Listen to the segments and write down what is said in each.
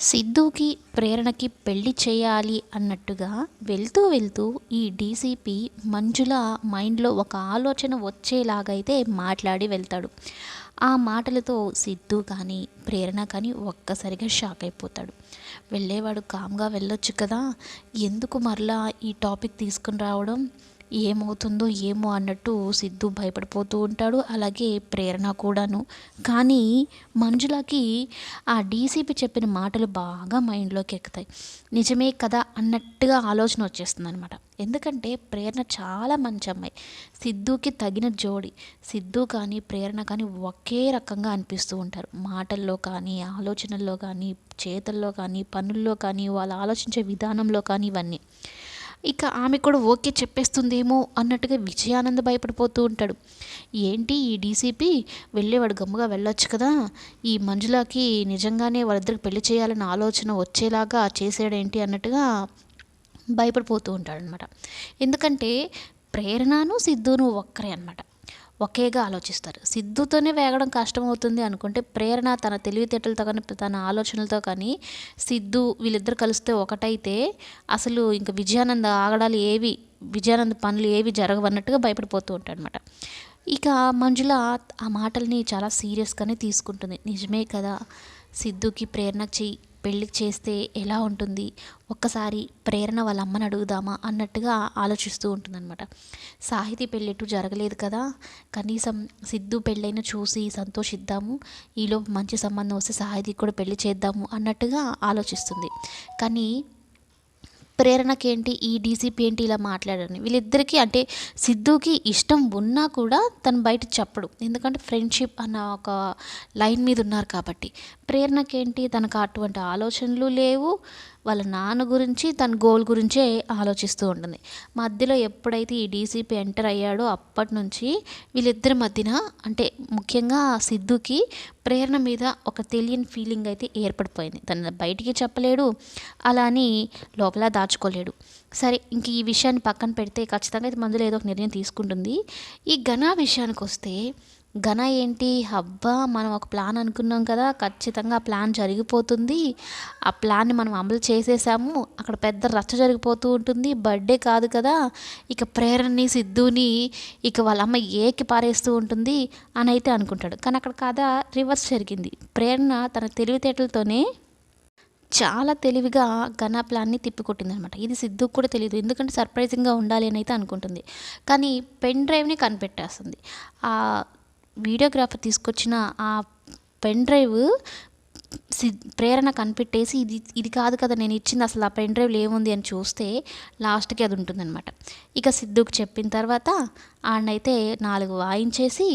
సిద్ధుకి ప్రేరణకి పెళ్ళి చేయాలి అన్నట్టుగా వెళ్తూ వెళ్తూ ఈ డీసీపీ మంజుల మైండ్లో ఒక ఆలోచన వచ్చేలాగైతే మాట్లాడి వెళ్తాడు. ఆ మాటలతో సిద్ధు కానీ ప్రేరణ కానీ ఒక్కసారిగా షాక్ అయిపోతాడు. వెళ్ళేవాడు కామ్గా వెళ్ళొచ్చు కదా ఎందుకు మరలా ఈ టాపిక్ తీసుకుని రావడం? ఏమవుతుందో ఏమో అన్నట్టు సిద్ధు భయపడిపోతూ ఉంటాడు అలాగే ప్రేరణ కూడాను. కానీ మంజులకి ఆ డీసీపీ చెప్పిన మాటలు బాగా మైండ్లోకి ఎక్కుతాయి. నిజమే కదా అన్నట్టుగా ఆలోచన వచ్చేస్తుంది అనమాట ఎందుకంటే ప్రేరణ చాలా మంచి అమ్మాయి. సిద్ధుకి తగిన జోడి. సిద్ధు కానీ ప్రేరణ కానీ ఒకే రకంగా అనిపిస్తూ ఉంటారు. మాటల్లో కానీ ఆలోచనల్లో కానీ చేతల్లో కానీ పనుల్లో కానీ వాళ్ళు ఆలోచించే విధానంలో కానీ ఇవన్నీ. ఇక ఆమె కూడా ఓకే చెప్పేస్తుందేమో అన్నట్టుగా విజయానంద భయపడిపోతూ ఉంటాడు. ఏంటి ఈ డీసీపీ? వెళ్ళేవాడు గమ్ముగా వెళ్ళొచ్చు కదా. ఈ మంజులాకి నిజంగానే వాళ్ళిద్దరికి పెళ్ళి చేయాలన్న ఆలోచన వచ్చేలాగా చేసాడేంటి అన్నట్టుగా భయపడిపోతూ ఉంటాడనమాట ఎందుకంటే ప్రేరణను సిద్ధును ఒక్కరే అనమాట ఒకేగా ఆలోచిస్తారు. సిద్ధుతోనే వేగడం కష్టమవుతుంది అనుకుంటే ప్రేరణ తన తెలివితేటలతో కానీ తన ఆలోచనలతో కానీ సిద్ధు వీళ్ళిద్దరు కలిస్తే ఒకటైతే అసలు ఇంకా విజయానంద ఆగడాలు ఏవి విజయానంద పనులు ఏవి జరగవన్నట్టుగా భయపడిపోతూ ఉంటాడనమాట ఇక మంజుల ఆ మాటల్ని చాలా సీరియస్గానే తీసుకుంటుంది. నిజమే కదా సిద్ధుకి ప్రేరణ చెయ్యి పెళ్ళి చేస్తే ఎలా ఉంటుంది? ఒక్కసారి ప్రేరణ వాళ్ళ అమ్మని అడుగుదామా? అన్నట్టుగా ఆలోచిస్తూ ఉంటుందన్నమాట. సాహితీ పెళ్ళెట్టు జరగలేదు కదా? కనీసం సిద్ధు పెళ్ళైన చూసి సంతోషిద్దాము. ఈలో మంచి సంబంధం వస్తే సాహితీకి కూడా పెళ్ళి చేద్దాము అన్నట్టుగా ఆలోచిస్తుంది. కానీ ప్రేరణకేంటి? ఈ డీసీపీ ఏంటి? ఇలా మాట్లాడని వీళ్ళిద్దరికీ అంటే సిద్ధుకి ఇష్టం ఉన్నా కూడా తను బయట చెప్పడు. ఎందుకంటే ఫ్రెండ్షిప్ అన్న ఒక లైన్ మీద ఉన్నారు కాబట్టి. ప్రేరణకేంటి? తనకు అటువంటి ఆలోచనలు లేవు. వాళ్ళ నాన్న గురించి తన గోల్ గురించే ఆలోచిస్తూ ఉంటుంది. మధ్యలో ఎప్పుడైతే ఈ డీసీపీ ఎంటర్ అయ్యాడో అప్పటి నుంచి వీళ్ళిద్దరి మధ్యన అంటే ముఖ్యంగా సిద్ధుకి ప్రేరణ మీద ఒక తెలియని ఫీలింగ్ అయితే ఏర్పడిపోయింది. తను బయటికి చెప్పలేడు అలా అని లోపల దాచుకోలేడు. సరే ఇంక ఈ విషయాన్ని పక్కన పెడితే ఖచ్చితంగా అయితే మందులో ఏదో ఒక నిర్ణయం తీసుకుంటుంది. ఈ ఘన విషయానికి వస్తే ఘన ఏంటి? అబ్బా మనం ఒక ప్లాన్ అనుకున్నాం కదా ఖచ్చితంగా ఆ ప్లాన్ జరిగిపోతుంది. ఆ ప్లాన్ని మనం అమలు చేసేసాము. అక్కడ పెద్ద రచ్చ జరిగిపోతూ ఉంటుంది. బర్త్డే కాదు కదా ఇక ప్రేరణని సిద్ధుని ఇక వాళ్ళ అమ్మ ఏకి పారేస్తూ ఉంటుంది అని అయితే అనుకుంటాడు. కానీ అక్కడ కథ రివర్స్ జరిగింది. ప్రేరణ తన తెలివితేటలతోనే చాలా తెలివిగా ఘన ప్లాన్ని తిప్పికొట్టింది అనమాట ఇది సిద్ధుకు కూడా తెలియదు. ఎందుకంటే సర్ప్రైజింగ్గా ఉండాలి అని అయితే అనుకుంటుంది. కానీ పెన్ డ్రైవ్ని కనిపెట్టేస్తుంది. వీడియోగ్రాఫర్ తీసుకొచ్చిన ఆ పెన్ డ్రైవ్ ప్రేరణ కనిపెట్టేసి ఇది ఇది కాదు కదా నేను ఇచ్చింది అసలు ఆ పెన్ డ్రైవ్లో ఏముంది అని చూస్తే లాస్ట్కి అది ఉంటుందన్నమాట. ఇక సిద్ధుకు చెప్పిన తర్వాత ఆడనైతే నాలుగు వాయించేసి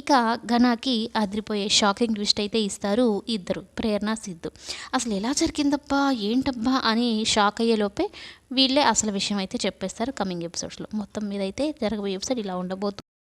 ఇక ఘనాకి అదిరిపోయే షాకింగ్ ట్విస్ట్ అయితే ఇస్తారు ఇద్దరు ప్రేరణ సిద్ధు. అసలు ఎలా జరిగిందబ్బా ఏంటబ్బా అని షాక్ అయ్యేలోపే వీళ్ళే అసలు విషయం అయితే చెప్పేస్తారు కమింగ్ ఎపిసోడ్స్లో. మొత్తం మీద అయితే జరగబోయే ఎపిసోడ్ ఇలా ఉండబోతుంది